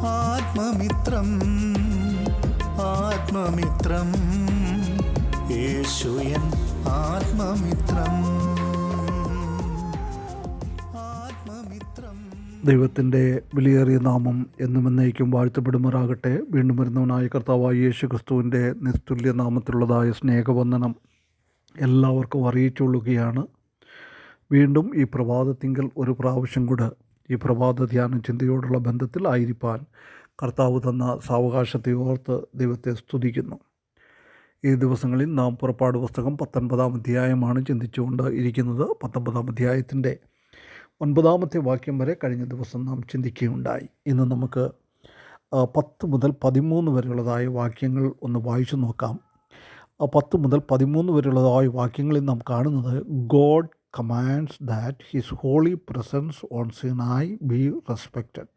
ആത്മമിത്രം ആത്മമിത്രം. യേശുയൻ ആത്മമിത്രം. ദൈവത്തിന്റെ വിലയേറിയ നാമം എന്നും എന്നേക്കും വാഴ്ത്തപ്പെടുമാറാകട്ടെ. വീണ്ടും വരുന്നവനായ കർത്താവായ യേശു ക്രിസ്തുവിന്റെ നിസ്തുല്യ നാമത്തിലുള്ളതായ സ്നേഹവന്ദനം എല്ലാവർക്കും അറിയിച്ചുകൊള്ളുകയാണ്. വീണ്ടും ഈ പ്രഭാതത്തിങ്കൽ ഒരു പ്രാവശ്യം കൂടെ ഈ പ്രഭാത ധ്യാന ചിന്തയോടുള്ള ബന്ധത്തിൽ ആയിരിക്കാൻ കർത്താവ് തന്ന സാവകാശത്തെ ഓർത്ത് ദൈവത്തെ സ്തുതിക്കുന്നു. ഈ ദിവസങ്ങളിൽ നാം പുറപ്പാട് പുസ്തകം പത്തൊൻപതാം അധ്യായമാണ് ചിന്തിച്ചുകൊണ്ട് ഇരിക്കുന്നത്. പത്തൊമ്പതാം അധ്യായത്തിന്റെ ഒൻപതാമത്തെ വാക്യം വരെ കഴിഞ്ഞ ദിവസം നാം ചിന്തിക്കുകയുണ്ടായി. ഇന്ന് നമുക്ക് പത്ത് മുതൽ പതിമൂന്ന് വരെയുള്ളതായ വാക്യങ്ങൾ ഒന്ന് വായിച്ചു നോക്കാം. പത്ത് മുതൽ പതിമൂന്ന് വരെയുള്ളതായ വാക്യങ്ങളിൽ നാം കാണുന്നത് God commands that his holy presence on Sinai be respected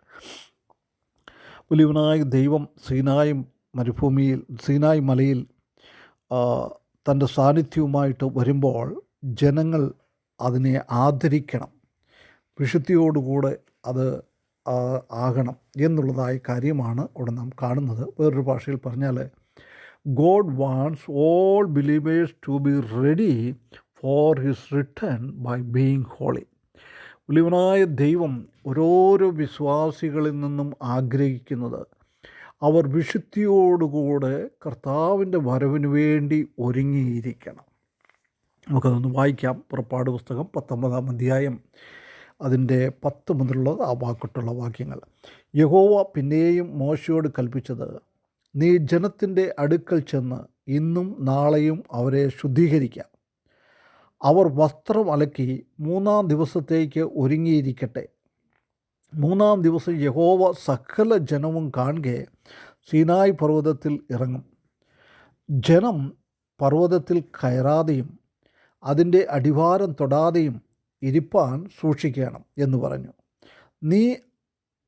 വലിയവനായ ദൈവം സീനായ് മരുഭൂമിയിൽ സീനായ് മലയിൽ തന്റെ സാന്നിധ്യവുമായിട്ട് വരുമ്പോൾ ജനങ്ങൾ അതിനെ ആദരിക്കണം. വിശുദ്ധിയോടുകൂടെ അത് ആകണം എന്നുള്ളതായ കാര്യമാണ് ഇവിടെ നാം കാണുന്നത്. വേറൊരു ഭാഷയിൽ പറഞ്ഞാൽ God warns all believers to be ready for his return by being holy ഉലിവനായ ദൈവം ഓരോരോ വിശ്വാസികളിൽ നിന്നും ആഗ്രഹിക്കുന്നത് അവർ വിശുദ്ധിയോടുകൂടെ കർത്താവിന്റെ വരവിന് വേണ്ടി ഒരുങ്ങിയിരിക്കണം. നമുക്കതൊന്ന് വായിക്കാം. പുറപ്പാട് പുസ്തകം പത്തൊമ്പതാം അധ്യായം. അതിന്റെ പത്ത് മുതലുള്ള ആ വാക്കിട്ടുള്ള വാക്യങ്ങൾ. യഹോവ പിന്നെയും മോശയോട് കൽപ്പിച്ചത് നീ ജനത്തിന്റെ അടുക്കൽ ചെന്ന് ഇന്നും നാളെയും അവരെ ശുദ്ധീകരിക്കാം. അവർ വസ്ത്രം അലക്കി മൂന്നാം ദിവസത്തേക്ക് ഒരുങ്ങിയിരിക്കട്ടെ. മൂന്നാം ദിവസം യഹോവ സകല ജനവും കാണുകെ സീനായ് പർവതത്തിൽ ഇറങ്ങും. ജനം പർവതത്തിൽ കയറാതെയും അതിന്റെ അടിവാരം തൊടാതെയും ഇരിപ്പാൻ സൂക്ഷിക്കണം എന്ന് പറഞ്ഞു. നീ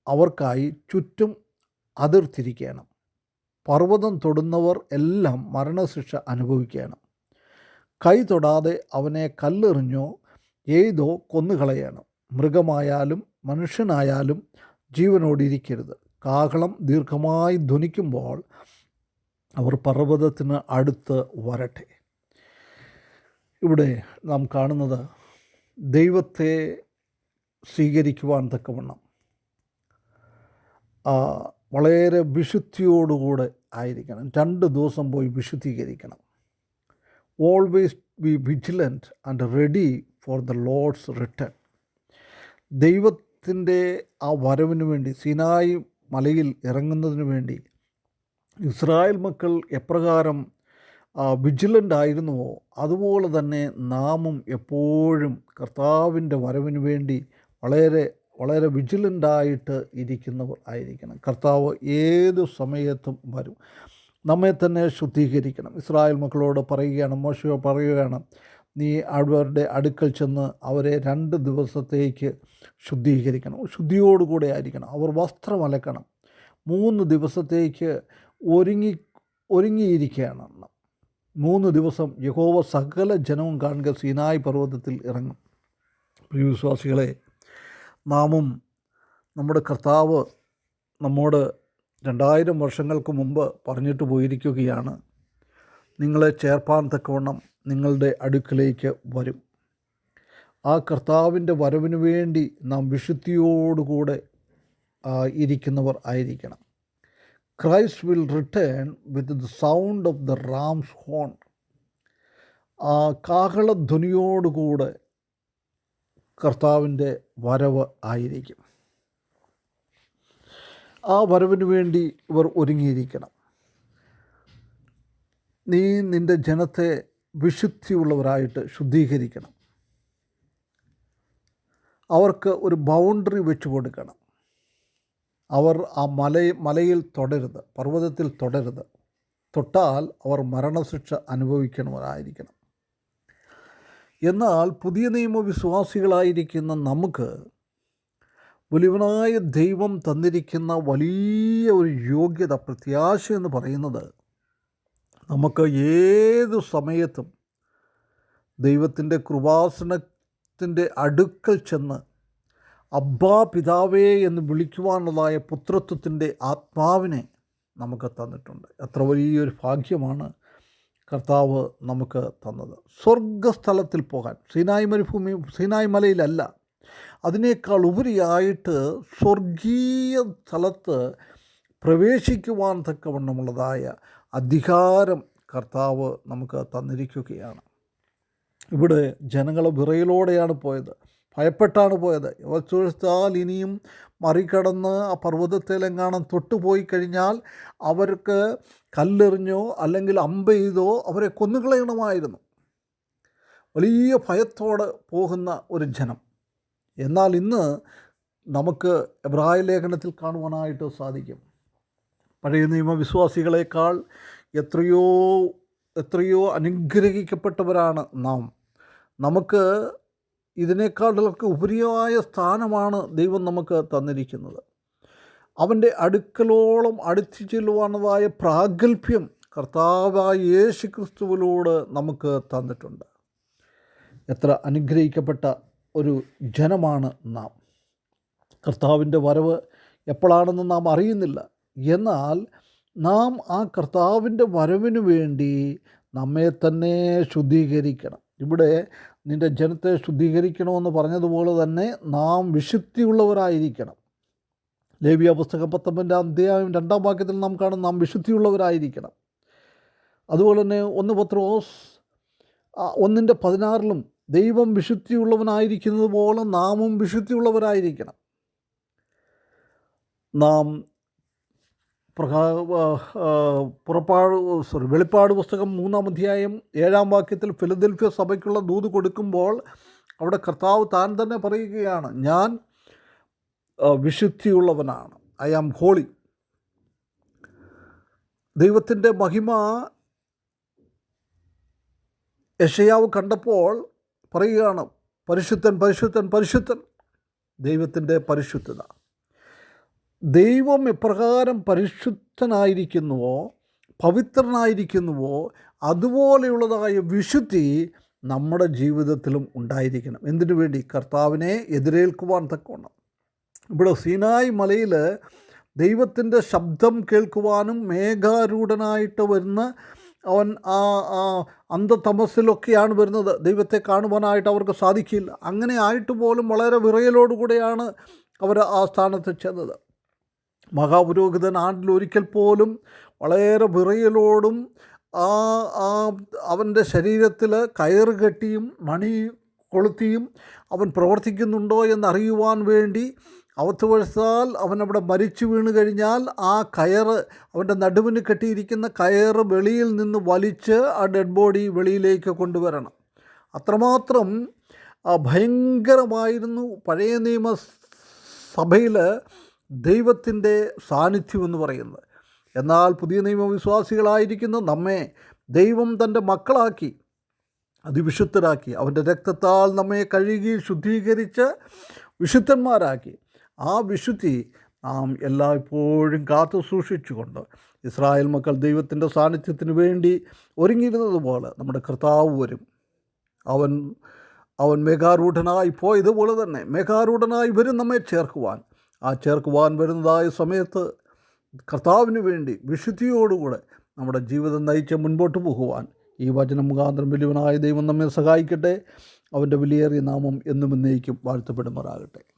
അവർക്കായി ചുറ്റും അതിർത്തിരിക്കണം. പർവതം തൊടുന്നവർ എല്ലാം മരണശിക്ഷ അനുഭവിക്കണം. കൈ തൊടാതെ അവനെ കല്ലെറിഞ്ഞോ ഏതോ കൊന്നുകളയണം. മൃഗമായാലും മനുഷ്യനായാലും ജീവനോടിരിക്കരുത്. കാഹളം ദീർഘമായി ധ്വനിക്കുമ്പോൾ അവർ പർവതത്തിന് അടുത്ത് വരട്ടെ. ഇവിടെ നാം കാണുന്നത് ദൈവത്തെ സ്വീകരിക്കുവാൻ തക്കവണ്ണം വളരെ വിശുദ്ധിയോടുകൂടെ ആയിരിക്കണം. രണ്ട് ദിവസം പോയി വിശുദ്ധീകരിക്കണം. Always be vigilant and ready for the Lord's return ദൈവത്തിന്റെ ആ വരവിന് വേണ്ടി സിനായി മലയിൽ ഇറങ്ങുന്നതിന് വേണ്ടി ഇസ്രായേൽ മക്കൾ എപ്രകാരം വിജിലന്റ് ആയിരുന്നുവോ? അതുപോലെ തന്നെ നാമും എപ്പോഴും കർത്താവിന്റെ വരവിന് വേണ്ടി വളരെ വളരെ വിജിലന്റായിട്ട് ഇരിക്കുന്നവർ ആയിരിക്കണം. കർത്താവ് ഏത് സമയത്തും വരും. നമ്മെ തന്നെ ശുദ്ധീകരിക്കണം. ഇസ്രായേൽ മക്കളോട് പറയുകയാണ് മോശയോ പറയുകയാണ് നീ അവരുടെ അടുക്കൽ ചെന്ന് അവരെ രണ്ട് ദിവസത്തേക്ക് ശുദ്ധീകരിക്കണം. ശുദ്ധിയോടുകൂടെ ആയിരിക്കണം. അവർ വസ്ത്രം അലക്കണം. മൂന്ന് ദിവസത്തേക്ക് ഒരുങ്ങി ഒരുങ്ങിയിരിക്കുകയാണ്. മൂന്ന് ദിവസം യഹോവ സകല ജനവും കാണുക സീനായ് പർവതത്തിൽ ഇറങ്ങും. പ്രിയ വിശ്വാസികളെ നാമും നമ്മുടെ കർത്താവ് നമ്മോട് രണ്ടായിരം വർഷങ്ങൾക്ക് മുമ്പ് പറഞ്ഞിട്ട് പോയിരിക്കുകയാണ്. നിങ്ങളെ ചേർപ്പാൻ തക്കവണ്ണം നിങ്ങളുടെ അടുക്കിലേക്ക് വരും. ആ കർത്താവിന്റെ വരവിന് വേണ്ടി നാം വിശുദ്ധിയോടുകൂടെ ഇരിക്കുന്നവർ ആയിരിക്കണം. Christ will return with the sound of the ram's horn ആ കാഹളധ്വനിയോടുകൂടെ കർത്താവിന്റെ വരവ് ആയിരിക്കും. ആ വരവിന് വേണ്ടി ഇവർ ഒരുങ്ങിയിരിക്കണം. നീ നിന്റെ ജനത്തെ വിശുദ്ധിയുള്ളവരായിട്ട് ശുദ്ധീകരിക്കണം. അവർക്ക് ഒരു ബൗണ്ടറി വെച്ച് കൊടുക്കണം. അവർ ആ മല മലയിൽ തുടരുത് പർവതത്തിൽ തുടരുത്. തൊട്ടാൽ അവർ മരണശിക്ഷ അനുഭവിക്കണവരായിരിക്കണം. എന്നാൽ പുതിയ നിയമവിശ്വാസികളായിരിക്കുന്ന നമുക്ക് വലിയവനായ ദൈവം തന്നിരിക്കുന്ന വലിയ ഒരു യോഗ്യത പ്രത്യാശ എന്ന് പറയുന്നത് നമുക്ക് ഏതു സമയത്തും ദൈവത്തിന്റെ കൃപാസനത്തിന്റെ അടുക്കൽ ചെന്ന് അബ്ബാ പിതാവേ എന്ന് വിളിക്കുവാനുള്ളതായ പുത്രത്വത്തിന്റെ ആത്മാവിനെ നമുക്ക് തന്നിട്ടുണ്ട്. എത്ര വലിയൊരു ഭാഗ്യമാണ് കർത്താവ് നമുക്ക് തന്നത്. സ്വർഗസ്ഥലത്തിൽ പോകാൻ സീനായ് മരുഭൂമി സീനായ് മലയിലല്ല അതിനേക്കാൾ ഉപരിയായിട്ട് സ്വർഗീയ സ്ഥലത്ത് പ്രവേശിക്കുവാൻ തക്കവണ്ണമുള്ളതായ അധികാരം കർത്താവ് നമുക്ക് തന്നിരിക്കുകയാണ്. ഇവിടെ ജനങ്ങൾ വിറയിലൂടെയാണ് പോയത്. ഭയപ്പെട്ടാണ് പോയത്. ചോദിച്ചാൽ ഇനിയും മറികടന്ന് ആ പർവതത്തിലെങ്ങാനും തൊട്ടുപോയി കഴിഞ്ഞാൽ അവർക്ക് കല്ലെറിഞ്ഞോ അല്ലെങ്കിൽ അമ്പെയ്തോ അവരെ കൊന്നുകളയണമായിരുന്നു. വലിയ ഭയത്തോടെ പോകുന്ന ഒരു ജനം. എന്നാൽ ഇന്ന് നമുക്ക് എബ്രായ ലേഖനത്തിൽ കാണുവാനായിട്ട് സാധിക്കും. പഴയ നിയമവിശ്വാസികളേക്കാൾ എത്രയോ എത്രയോ അനുഗ്രഹിക്കപ്പെട്ടവരാണ് നാം. നമുക്ക് ഇതിനേക്കാളൊക്കെ ഉപരിയായ സ്ഥാനമാണ് ദൈവം നമുക്ക് തന്നിരിക്കുന്നത്. അവന്റെ അടുക്കലോളം അടുത്തു ചെല്ലുവാനതായ പ്രാഗൽഭ്യം കർത്താവായ യേശു ക്രിസ്തുവിലൂടെ നമുക്ക് തന്നിട്ടുണ്ട്. എത്ര അനുഗ്രഹിക്കപ്പെട്ട ഒരു ജനമാണ് നാം. കർത്താവിന്റെ വരവ് എപ്പോഴാണെന്ന് നാം അറിയുന്നില്ല. എന്നാൽ നാം ആ കർത്താവിന്റെ വരവിന് വേണ്ടി നമ്മെ തന്നെ ശുദ്ധീകരിക്കണം. ഇവിടെ നിന്റെ ജനത്തെ ശുദ്ധീകരിക്കണമെന്ന് പറഞ്ഞതുപോലെ തന്നെ നാം വിശുദ്ധിയുള്ളവരായിരിക്കണം. ലേവിയ പുസ്തകം പത്തൊമ്പതിന്റെ അധ്യായം രണ്ടാം വാക്യത്തിൽ നാം കാണും നാം വിശുദ്ധിയുള്ളവരായിരിക്കണം. അതുപോലെ തന്നെ ഒന്ന് പത്രോസ് ഒന്നിന്റെ പതിനാറിലും ദൈവം വിശുദ്ധിയുള്ളവനായിരിക്കുന്നത് പോലെ നാമും വിശുദ്ധിയുള്ളവരായിരിക്കണം. നാം പ്രകാ പുറപ്പാട് സോറി വെളിപ്പാട് പുസ്തകം മൂന്നാം അധ്യായം ഏഴാം വാക്യത്തിൽ ഫിലദൽഫിയ സഭയ്ക്കുള്ള ദൂത് കൊടുക്കുമ്പോൾ അവിടെ കർത്താവ് താൻ തന്നെ പറയുകയാണ് ഞാൻ വിശുദ്ധിയുള്ളവനാണ്. ഐ ആം ഹോളി ദൈവത്തിന്റെ മഹിമ യഷയാവ് കണ്ടപ്പോൾ പറയുകയാണ് പരിശുദ്ധൻ പരിശുദ്ധൻ പരിശുദ്ധൻ ദൈവത്തിന്റെ പരിശുദ്ധത. ദൈവം എപ്രകാരം പരിശുദ്ധനായിരിക്കുന്നുവോ പവിത്രനായിരിക്കുന്നുവോ അതുപോലെയുള്ളതായ വിശുദ്ധി നമ്മുടെ ജീവിതത്തിലും ഉണ്ടായിരിക്കണം. എന്തിനു വേണ്ടി? കർത്താവിനെ എതിരേൽക്കുവാൻ തക്കവണ്ണം. ഇവിടെ സീനായ് മലയിൽ ദൈവത്തിന്റെ ശബ്ദം കേൾക്കുവാനും മേഘാരൂഢനായിട്ട് വരുന്ന അവൻ ആ ആ അന്ധതമസിലൊക്കെയാണ് വരുന്നത്. ദൈവത്തെ കാണുവാനായിട്ട് അവർക്ക് സാധിക്കില്ല. അങ്ങനെ ആയിട്ട് പോലും വളരെ വിറയലോടുകൂടെയാണ് അവർ ആ സ്ഥാനത്ത് ചെന്നത്. മഹാപുരോഹിതൻ ആണ്ടിൽ ഒരിക്കൽ പോലും വളരെ വിറയലോടും ആ ആ അവന്റെ ശരീരത്തിൽ കയറ് കെട്ടിയും മണി കൊളുത്തിയും അവൻ പ്രവർത്തിക്കുന്നുണ്ടോ എന്നറിയുവാൻ വേണ്ടി അവത്തുവശത്താൽ അവൻ അവിടെ മരിച്ചു വീണ് കഴിഞ്ഞാൽ ആ കയറ് അവന്റെ നടുവിന് കെട്ടിയിരിക്കുന്ന കയറ് വെളിയിൽ നിന്ന് വലിച്ച് ആ ഡെഡ് ബോഡി വെളിയിലേക്ക് കൊണ്ടുവരണം. അത്രമാത്രം ഭയങ്കരമായിരുന്നു പഴയ നിയമ സഭയിൽ ദൈവത്തിന്റെ സാന്നിധ്യം എന്ന് പറയുന്നത്. എന്നാൽ പുതിയ നിയമവിശ്വാസികളായിരിക്കുന്ന നമ്മെ ദൈവം തന്റെ മക്കളാക്കി അതിവിശുദ്ധരാക്കി അവന്റെ രക്തത്താൽ നമ്മെ കഴുകി ശുദ്ധീകരിച്ച് വിശുദ്ധന്മാരാക്കി. ആ വിശുദ്ധി നാം എല്ലായ്പ്പോഴും കാത്തു സൂക്ഷിച്ചുകൊണ്ട് ഇസ്രായേൽ മക്കൾ ദൈവത്തിന്റെ സാന്നിധ്യത്തിന് വേണ്ടി ഒരുങ്ങിയിരുന്നത് പോലെ നമ്മുടെ കർത്താവ് വരും. അവൻ അവൻ മേഘാരൂഢനായി പോയതുപോലെ തന്നെ മേഘാരൂഢനായി വരും നമ്മെ ചേർക്കുവാൻ. ആ ചേർക്കുവാൻ വരുന്നതായ സമയത്ത് കർത്താവിന് വേണ്ടി വിശുദ്ധിയോടുകൂടെ നമ്മുടെ ജീവിതം നയിച്ച് മുൻപോട്ട് പോകുവാൻ ഈ വചനം മുഖാന്തരം വലിയവനായ ദൈവം നമ്മെ സഹായിക്കട്ടെ. അവന്റെ വിലയേറിയ നാമം എന്നും എന്നേക്കും വാഴ്ത്തപ്പെടുമാറാകട്ടെ.